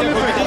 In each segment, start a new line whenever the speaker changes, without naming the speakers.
Don't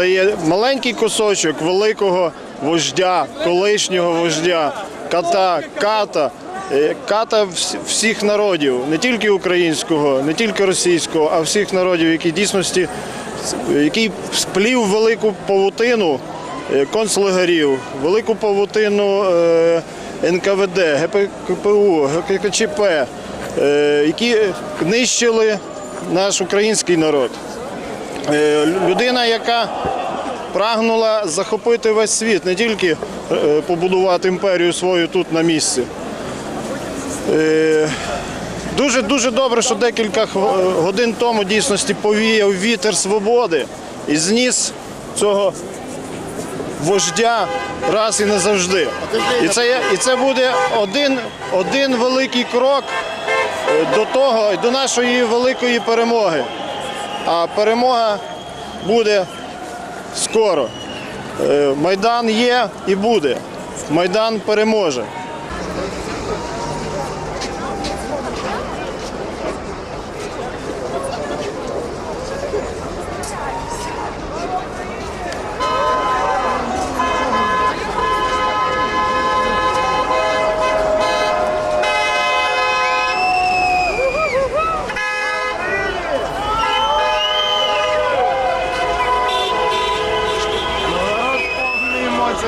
Це є маленький кусочок великого вождя, колишнього вождя, ката, ката, е, ката всіх народів, не тільки українського, не тільки російського, а всіх народів, які дійсності який сплів велику павутину е, концлагерів, велику павутину е, НКВД, ГПКПУ, ГКЧП, які нищили наш український народ. Е, лю- людина, яка прагнула захопити весь світ, не тільки е, побудувати імперію свою тут на місці. Е, Дуже дуже добре, що декілька годин тому дійсності повіяв вітер свободи і зніс цього вождя раз і назавжди. І це, і це буде один, один великий крок до того, до нашої великої перемоги. А перемога буде скоро. Е, Майдан є і буде. Майдан переможе.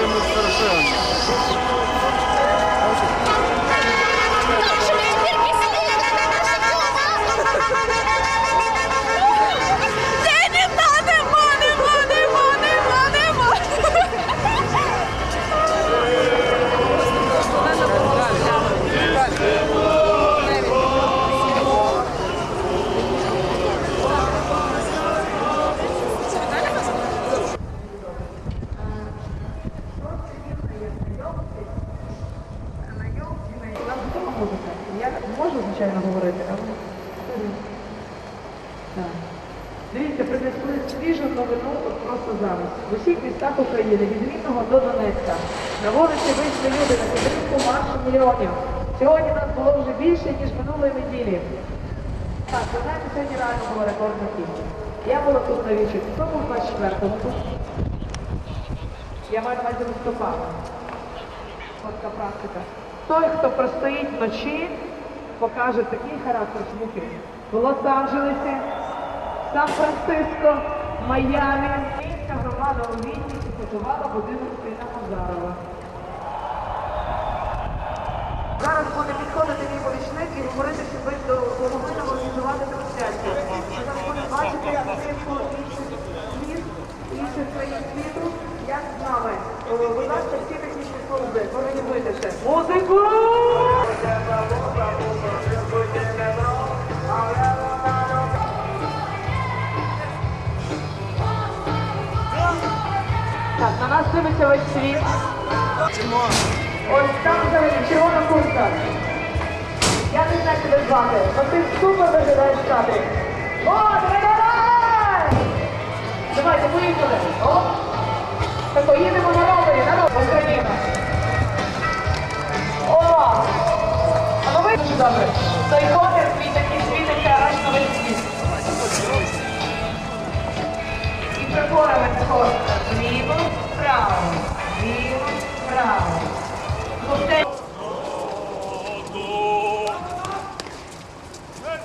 famous Дивіться, принесли свіжу новину от просто зараз. В усіх містах України, від Рівного до Донецька, на вулиці вийшли люди на підтримку маршу мільйонів. Сьогодні нас було вже більше, ніж минулої неділі. Так, ви знаєте, сьогодні реально була рекордна кількість. Я була тут на вічі. Хто був 24-му тут? Я маю на увазі листопада. Така практика. Той, хто простоїть вночі, покаже такий характер смуки. В Лос-Анджелесі, Сан-Франциско, Майамі. Українська громада у Відні підготувала будинок сина Мазарова. Зараз буде підходити мій помічник і говорити, щоб ви допомогли нам організувати трансляцію. Зараз будемо бачити підтримку інших міст, інших країн світу. Як з нами? Будь ласка, всі технічні служби, організуйте це. Музику! Так, на нас дивиться весь світ. Ось там взагалі червона куртка. Я не знаю, тебе звати, але ти супер в кадрі. О, давай, давай! Давайте, поїхали. О! Так поїдемо на ровері, на ровері, Україна. О! А ну ви дуже добре. Той колір твій такий світиться аж весь світ.